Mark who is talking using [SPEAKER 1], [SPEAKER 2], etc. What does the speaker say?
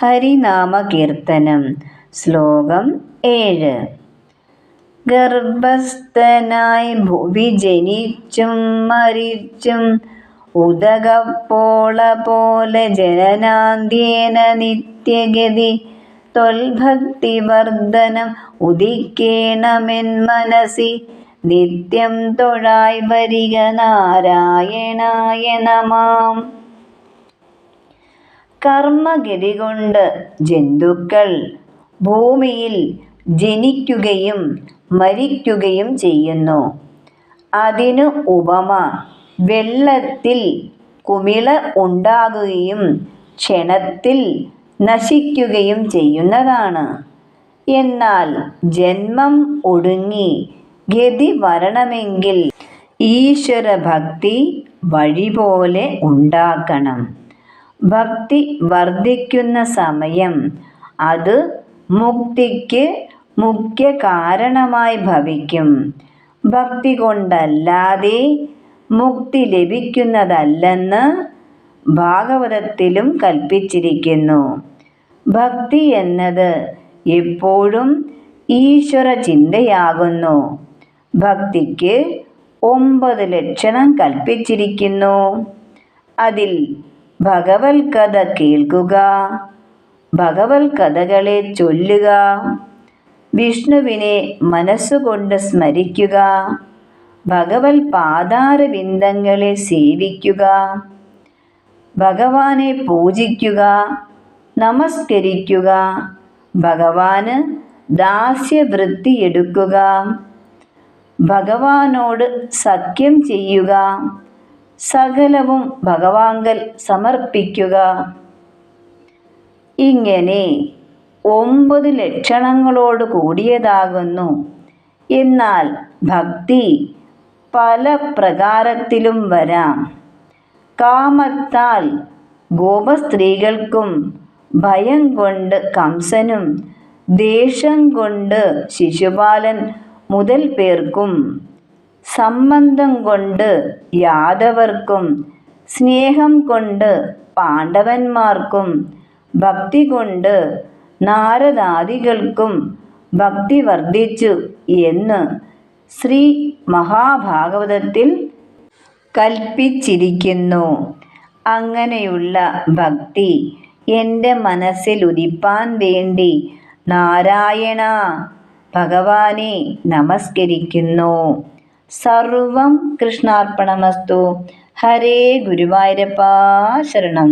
[SPEAKER 1] ഹരിനാമകീർത്തനം. ശ്ലോകം ഏഴ്. ഗർഭസ്ഥനായി ഭുവി ജനിച്ചും മരിച്ചും ഉദകപ്പോള പോലെ ജനനാന്ത്യേന നിത്യഗതി ത്വൽഭക്തിവർദ്ധനം ഉദിക്കേണമെൻ മനസി നിത്യം തൊഴായി വരിക നാരായണായ നമാം. കർമ്മഗതി കൊണ്ട് ജന്തുക്കൾ ഭൂമിയിൽ ജനിക്കുകയും മരിക്കുകയും ചെയ്യുന്നു. അതിനു ഉപമ വെള്ളത്തിൽ കുമിള ഉണ്ടാകുകയും ക്ഷണത്തിൽ നശിക്കുകയും ചെയ്യുന്നതാണ്. എന്നാൽ ജന്മം ഒടുങ്ങി ഗതി വരണമെങ്കിൽ ഈശ്വരഭക്തി വഴി പോലെ ഉണ്ടാക്കണം. ഭക്തി വർദ്ധിക്കുന്ന സമയം. അത് മുക്തിക്ക് മുഖ്യ കാരണമായി ഭവിക്കും. ഭക്തി കൊണ്ടല്ലാതെ മുക്തി ലഭിക്കുന്നതല്ലെന്ന് ഭാഗവതത്തിലും കൽപ്പിച്ചിരിക്കുന്നു. ഭക്തി എന്നത് എപ്പോഴും ഈശ്വര ചിന്തയാകുന്നു. ഭക്തിക്ക് ഒമ്പത് ലക്ഷണം കൽപ്പിച്ചിരിക്കുന്നു. അതിൽ ഭഗവത് കഥ കേൾക്കുക. ഭഗവത് കഥകളെ ചൊല്ലുക. വിഷ്ണുവിനെ മനസ്സുകൊണ്ട് സ്മരിക്കുക. ഭഗവത് പാതാരവിന്ദങ്ങളെ സേവിക്കുക. ഭഗവാനെ പൂജിക്കുക. നമസ്കരിക്കുക. ഭഗവാന് ദാസ്യവൃത്തിയെടുക്കുക. ഭഗവാനോട് സഖ്യം ചെയ്യുക. സകലവും ഭഗവാങ്കൽ സമർപ്പിക്കുക. ഇങ്ങനെ ഒമ്പത് ലക്ഷണങ്ങളോട് കൂടിയതാകുന്നു. എന്നാൽ ഭക്തി പല പ്രകാരത്തിലും വരാം. കാമത്താൽ ഗോപസ്ത്രീകൾക്കും ഭയം കൊണ്ട് കംസനും ദേഷ്യം കൊണ്ട് ശിശുപാലൻ മുതൽ പേർക്കും സംബന്ധം കൊണ്ട് യാദവർക്കും സ്നേഹം കൊണ്ട് പാണ്ഡവന്മാർക്കും ഭക്തി കൊണ്ട് നാരദാദികൾക്കും ഭക്തി വർദ്ധിച്ചു എന്ന് ശ്രീ മഹാഭാഗവതത്തിൽ കൽപ്പിച്ചിരിക്കുന്നു. അങ്ങനെയുള്ള ഭക്തി എന്റെ മനസ്സിൽ ഉദിപ്പാൻ വേണ്ടി നാരായണ ഭഗവാനെ നമസ്കരിക്കുന്നു. സർവം കൃഷ്ണാർപ്പണമസ്തു. ഹരേ ഗുരുവായൂരപ്പാ ശരണം.